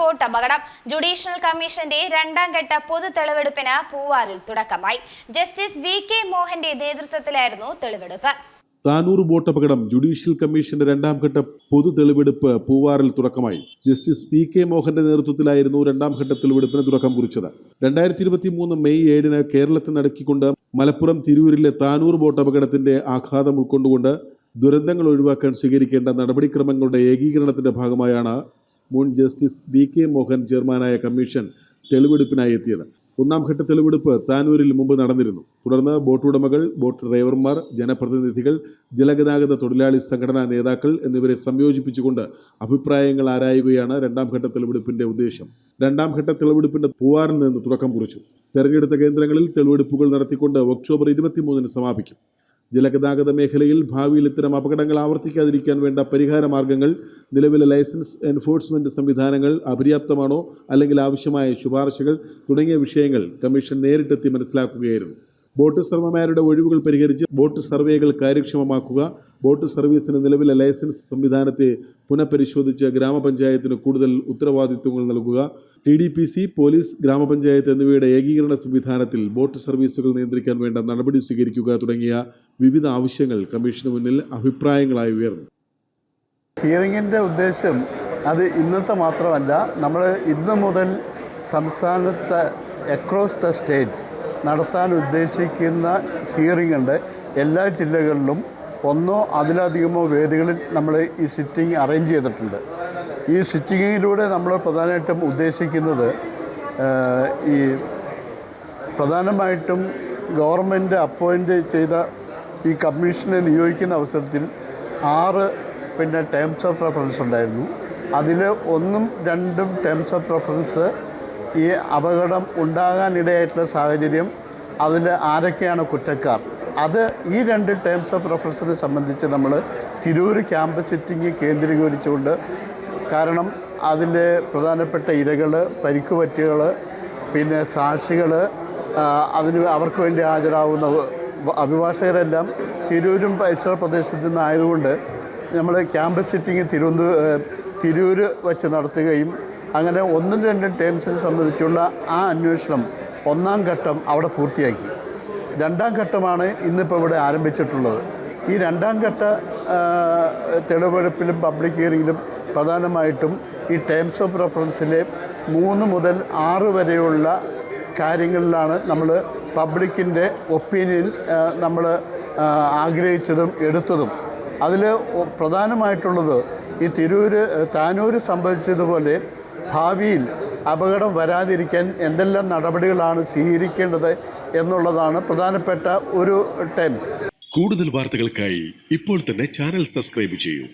Boat അപകടം. Judicial കമ്മീഷന്റെ രണ്ടാം ഘട്ട പൊതു തെളിവെടുപ്പിന് പൂവാറിൽ തുടക്കമായി. ജസ്റ്റിസ് വി കെ മോഹന്റെ നേതൃത്വത്തിലായിരുന്നു തെളിവെടുപ്പ്. താനൂർ ബോട്ട് അപകടം ജുഡീഷ്യൽ കമ്മീഷന്റെ രണ്ടാം ഘട്ട പൊതു തെളിവെടുപ്പ് പൂവാറിൽ തുടക്കമായി. ജസ്റ്റിസ് പി കെ മോഹന്റെ നേതൃത്വത്തിലായിരുന്നു രണ്ടാം ഘട്ട തെളിവെടുപ്പിന് തുടക്കം കുറിച്ചത്. രണ്ടായിരത്തി ഇരുപത്തി മൂന്ന് മെയ് ഏഴിന് കേരളത്തെ നടക്കിക്കൊണ്ട് മലപ്പുറം തിരൂരിലെ താനൂർ ബോട്ട് അപകടത്തിന്റെ ആഘാതം ഉൾക്കൊണ്ടുകൊണ്ട് ദുരന്തങ്ങൾ ഒഴിവാക്കാൻ സ്വീകരിക്കേണ്ട നടപടിക്രമങ്ങളുടെ ഏകീകരണത്തിന്റെ ഭാഗമായാണ് മുൻ ജസ്റ്റിസ് വി കെ മോഹൻ ചെയർമാനായ കമ്മീഷൻ തെളിവെടുപ്പിനായി എത്തിയത്. ഒന്നാം ഘട്ട തെളിവെടുപ്പ് താനൂരിൽ മുമ്പ് നടന്നിരുന്നു. തുടർന്ന് ബോട്ട് ഉടമകൾ ബോട്ട് ഡ്രൈവർമാർ ജനപ്രതിനിധികൾ ജലഗതാഗത തൊഴിലാളി സംഘടനാ നേതാക്കൾ എന്നിവരെ സംയോജിപ്പിച്ചുകൊണ്ട് അഭിപ്രായങ്ങൾ ആരായുകയാണ് രണ്ടാം ഘട്ട തെളിവെടുപ്പിന്റെ ഉദ്ദേശം. രണ്ടാം ഘട്ട തെളിവെടുപ്പിന്റെ പൂവാറിൽ നിന്ന് തുടക്കം കുറിച്ചു. തെരഞ്ഞെടുത്ത കേന്ദ്രങ്ങളിൽ തെളിവെടുപ്പുകൾ നടത്തിക്കൊണ്ട് ഒക്ടോബർ ഇരുപത്തിമൂന്നിന് സമാപിക്കും. ജലഗതാഗത മേഖലയിൽ ഭാവിയിൽ ഇത്തരം അപകടങ്ങൾ ആവർത്തിക്കാതിരിക്കാൻ വേണ്ട പരിഹാര മാർഗങ്ങൾ നിലവിലെ ലൈസൻസ് എൻഫോഴ്സ്മെന്റ് സംവിധാനങ്ങൾ അപര്യാപ്തമാണോ അല്ലെങ്കിൽ ആവശ്യമായ ശുപാർശകൾ തുടങ്ങിയ വിഷയങ്ങൾ കമ്മീഷൻ നേരിട്ടെത്തി മനസ്സിലാക്കുകയായിരുന്നു. ബോട്ട് സർവമാരുടെ ഒഴിവുകൾ പരിഹരിച്ച് ബോട്ട് സർവേകൾ കാര്യക്ഷമമാക്കുക. ബോട്ട് സർവീസിന് നിലവിലെ ലൈസൻസ് സംവിധാനത്തെ പുനഃപരിശോധിച്ച് ഗ്രാമപഞ്ചായത്തിന് കൂടുതൽ ഉത്തരവാദിത്വങ്ങൾ നൽകുക. T D P C police ഗ്രാമപഞ്ചായത്ത് എന്നിവയുടെ ഏകീകരണ സംവിധാനത്തിൽ ബോട്ട് സർവീസുകൾ നിയന്ത്രിക്കാൻ വേണ്ട നടപടി സ്വീകരിക്കുക തുടങ്ങിയ വിവിധ ആവശ്യങ്ങൾ കമ്മീഷന് മുന്നിൽ അഭിപ്രായങ്ങളായി ഉയർന്നു. ഹിയറിങ്ങിന്റെ ഉദ്ദേശം അത് ഇന്നത്തെ മാത്രമല്ല നമ്മൾ ഇന്ന് മുതൽ സംസ്ഥാനത്ത് അക്രോസ് ദ സ്റ്റേറ്റ് നടത്താൻ ഉദ്ദേശിക്കുന്ന ഹിയറിംഗ് ഉണ്ട്. എല്ലാ ജില്ലകളിലും ഒന്നോ അതിലധികമോ വേദികളിൽ നമ്മൾ ഈ സിറ്റിംഗ് അറേഞ്ച് ചെയ്തിട്ടുണ്ട്. ഈ സിറ്റിങ്ങിലൂടെ നമ്മൾ പ്രധാനമായിട്ടും ഉദ്ദേശിക്കുന്നത് ഈ പ്രധാനമായിട്ടും ഗവൺമെന്റ് അപ്പോയിന്റ് ചെയ്ത ഈ കമ്മീഷനെ നിയോഗിക്കുന്ന അവസരത്തിൽ ആറ് പിന്നെ ടേംസ് ഓഫ് റെഫറൻസ് ഉണ്ടായിരുന്നു. അതിൽ ഒന്നും രണ്ടും ടേംസ് ഓഫ് റെഫറൻസ് ഈ അപകടം ഉണ്ടാകാനിടയായിട്ടുള്ള സാഹചര്യം അതിൽ ആരൊക്കെയാണ് കുറ്റക്കാർ? അത് ഈ രണ്ട് ടേംസ് ഓഫ് റെഫറൻസിനെ സംബന്ധിച്ച് നമ്മൾ തിരൂർ ക്യാമ്പ് സിറ്റിംഗ് കേന്ദ്രീകരിച്ചുകൊണ്ട് കാരണം അതിന്റെ പ്രധാനപ്പെട്ട ഇരകൾ പരിക്കുപറ്റികൾ പിന്നെ സാക്ഷികൾ അതിന് അവർക്ക് വേണ്ടി ഹാജരാകുന്ന അഭിഭാഷകരെല്ലാം തിരൂരും പരിസര പ്രദേശത്തു നിന്നായതുകൊണ്ട് നമ്മൾ ക്യാമ്പസ് സിറ്റിംഗ് തിരുവനന്തപുരം തിരൂർ വച്ച് നടത്തുകയും അങ്ങനെ ഒന്നും രണ്ടും ടേംസിനെ സംബന്ധിച്ചുള്ള ആ അന്വേഷണം ഒന്നാം ഘട്ടം അവിടെ പൂർത്തിയാക്കി. രണ്ടാം ഘട്ടമാണ് ഇന്നിപ്പോൾ ഇവിടെ ആരംഭിച്ചിട്ടുള്ളത്. ഈ രണ്ടാം ഘട്ട തെളിവെടുപ്പിലും പബ്ലിക് ഹിയറിങ്ങിലും പ്രധാനമായിട്ടും ഈ ടേംസ് ഓഫ് റെഫറൻസിലെ മൂന്ന് മുതൽ ആറ് വരെയുള്ള കാര്യങ്ങളിലാണ് നമ്മൾ പബ്ലിക്കിന്റെ ഒപ്പീനിയൻ നമ്മൾ ആഗ്രഹിച്ചതും എടുത്തതും. അതിൽ പ്രധാനമായിട്ടുള്ളത് ഈ തിരൂര് താനൂര് സംഭവിച്ചതുപോലെ ഭാവിയിൽ അപകടം വരാതിരിക്കാൻ എന്തെല്ലാം നടപടികളാണ് സ്വീകരിക്കേണ്ടത് എന്നുള്ളതാണ് പ്രധാനപ്പെട്ട ഒരു ടൈം. കൂടുതൽ വാർത്തകൾക്കായി ഇപ്പോൾ തന്നെ ചാനൽ സബ്സ്ക്രൈബ് ചെയ്യൂ.